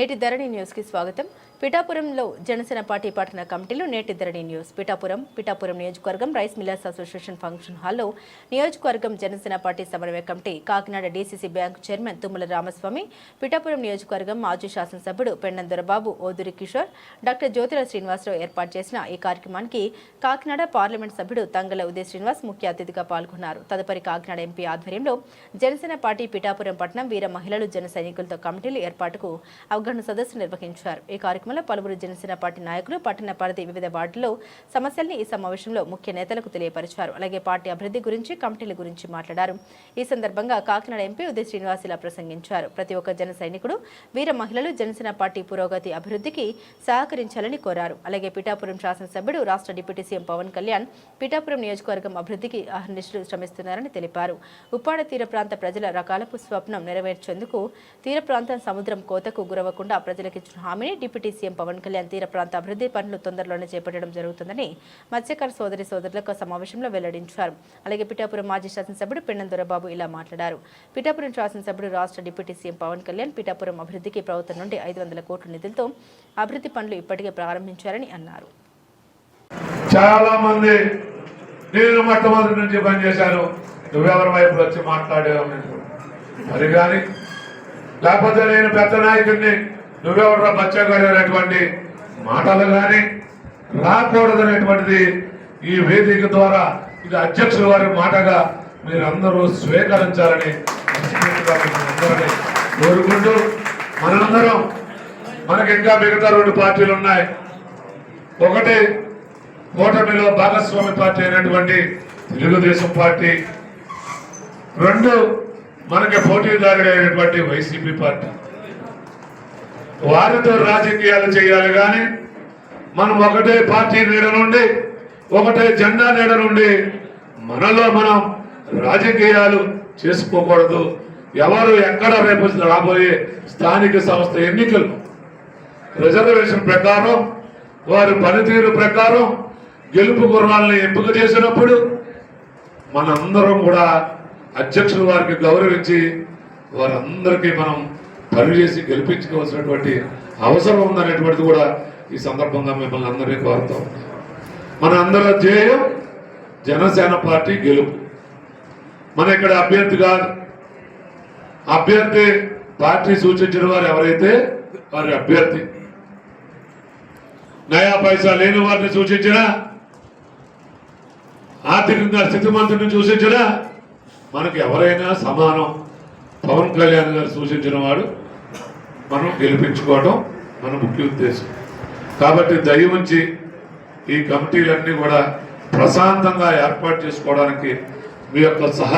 నేటి ధరణి న్యూస్కి స్వాగతం. పిఠాపురంలో జనసేన పార్టీ పట్టణ కమిటీలు నేటి ధరణి న్యూస్. పిఠాపురం పిఠాపురం నియోజకవర్గం రైస్ మిల్లర్స్ అసోసియేషన్ ఫంక్షన్ హాల్లో నియోజకవర్గం జనసేన పార్టీ సమన్వయ committee Kakinada DCC bank chairman Tummala Ramaswamy Pithapuram నియోజకవర్గం మాజీ శాసనసభ్యుడు పెండం దొరబాబు ఓదురి కిషోర్ డాక్టర్ జ్యోతిర శ్రీనివాసరావు ఏర్పాటు చేసిన ఈ కార్యక్రమానికి కాకినాడ పార్లమెంట్ సభ్యుడు తంగల ఉదయ శ్రీనివాస్ ముఖ్య అతిథిగా పాల్గొన్నారు. తదుపరి కాకినాడ ఎంపీ ఆధ్వర్యంలో జనసేన పార్టీ పిఠాపురం పట్టణం వీర మహిళలు జన సైనికులతో కమిటీలు ఏర్పాటుకు అవగాహన సదస్సు నిర్వహించారు. ఈ కార్యక్రమంలో పలువురు జనసేన పార్టీ నాయకులు పట్టణ పరిధి వివిధ వార్డుల్లో సమస్యల్ని ఈ సమావేశంలో ముఖ్య నేతలకు తెలియపరిచారు. అలాగే పార్టీ అభివృద్ధి గురించి కమిటీల గురించి మాట్లాడారు. ఈ సందర్భంగా కాకినాడ ఎంపీ ఉదయ శ్రీనివాస్ ఇలా ప్రసంగించారు. ప్రతి ఒక్క జన సైనికుడు వీర మహిళలు జనసేన పార్టీ పురోగతి అభివృద్ధికి సహకరించాలని కోరారు. అలాగే పిఠాపురం శాసనసభ్యుడు రాష్ట్ర డిప్యూటీ సీఎం పవన్ కళ్యాణ్ పిఠాపురం నియోజకవర్గం అభివృద్ధికి అహర్నిశలు శ్రమిస్తున్నారని తెలిపారు. ఉప్పాడ తీర ప్రాంత ప్రజల రకాలపు స్వప్నం నెరవేర్చేందుకు తీర ప్రాంతం సముద్రం కోతకు ఇవ్వకుండా ప్రజలకు ఇచ్చిన హామీని డిప్యూటీ సీఎం పవన్ కళ్యాణ్ తీర ప్రాంత అభివృద్ధి పనులు తొందరలోనే చేపట్టడం జరుగుతుందని మత్స్యకార సోదరి సోదరులకు సమావేశంలో వెల్లడించారు. అలాగే పిఠాపురం మాజీ శాసనసభ్యుడు పెన్నం దొరబాబు ఇలా మాట్లాడారు. పిఠాపురం శాసనసభ్యుడు రాష్ట్ర డిప్యూటీ సీఎం పవన్ కళ్యాణ్ పిఠాపురం అభివృద్ధికి ప్రభుత్వం నుండి ఐదు వందల కోట్ల నిధులతో అభివృద్ధి పనులు ఇప్పటికే ప్రారంభించారని అన్నారు. చాలా మంది నేను మొట్టమొదటి నుంచి పనిచేశాను. నువ్వెవరి వైపు వచ్చి మాట్లాడేవు? మరి కానీ లేకపోతే నేను పెద్ద నాయకుడిని నువ్వెవరు బచ్చగాడు అనేటువంటి మాటలు కానీ రాకూడదనేటువంటిది ఈ వేదిక ద్వారా ఇది అధ్యక్షుల వారి మాటగా మీరందరూ స్వీకరించాలని కోరుకుంటూ మనందరం మనకి ఇంకా మిగతా రెండు పార్టీలు ఉన్నాయి. ఒకటి కూటమిలో భాగస్వామి పార్టీ అయినటువంటి తెలుగుదేశం పార్టీ. రెండు మనకి పోటీదారుడైనటువంటి వైసీపీ పార్టీ. వారితో రాజకీయాలు చేయాలి కానీ మనం ఒకటే పార్టీ నీడ నుండి ఒకటే జెండా నీడ నుండి మనలో మనం రాజకీయాలు చేసుకోకూడదు. ఎవరు ఎక్కడ రేపు రాబోయే స్థానిక సంస్థ ఎన్నికలు? రిజర్వేషన్ ప్రకారం వారి పనితీరు ప్రకారం గెలుపు గుర్రాలను ఎంపిక చేసినప్పుడు మనందరం కూడా అధ్యక్షుల వారికి గౌరవించి వారందరికీ మనం పనిచేసి గెలిపించుకోవాల్సినటువంటి అవసరం ఉందనేటువంటిది కూడా ఈ సందర్భంగా మిమ్మల్ని అందరినీ కోరుతా మన అందరి ధ్యేయం జనసేన పార్టీ గెలుపు. మన ఇక్కడ అభ్యర్థి కాదు అభ్యర్థి పార్టీ సూచించిన వారు ఎవరైతే వారి అభ్యర్థి. నయా పైసా లేని వారిని సూచించినా ఆర్థికంగా స్థితిమంతుడిని సూచించినా మనకు ఎవరైనా సమానం. పవన్ కళ్యాణ్ గారు సూచించిన వాడు మనం గెలిపించుకోవడం మన ముఖ్య ఉద్దేశం. కాబట్టి దయ ఈ కమిటీలన్నీ కూడా ప్రశాంతంగా ఏర్పాటు చేసుకోవడానికి మీ యొక్క సహాయం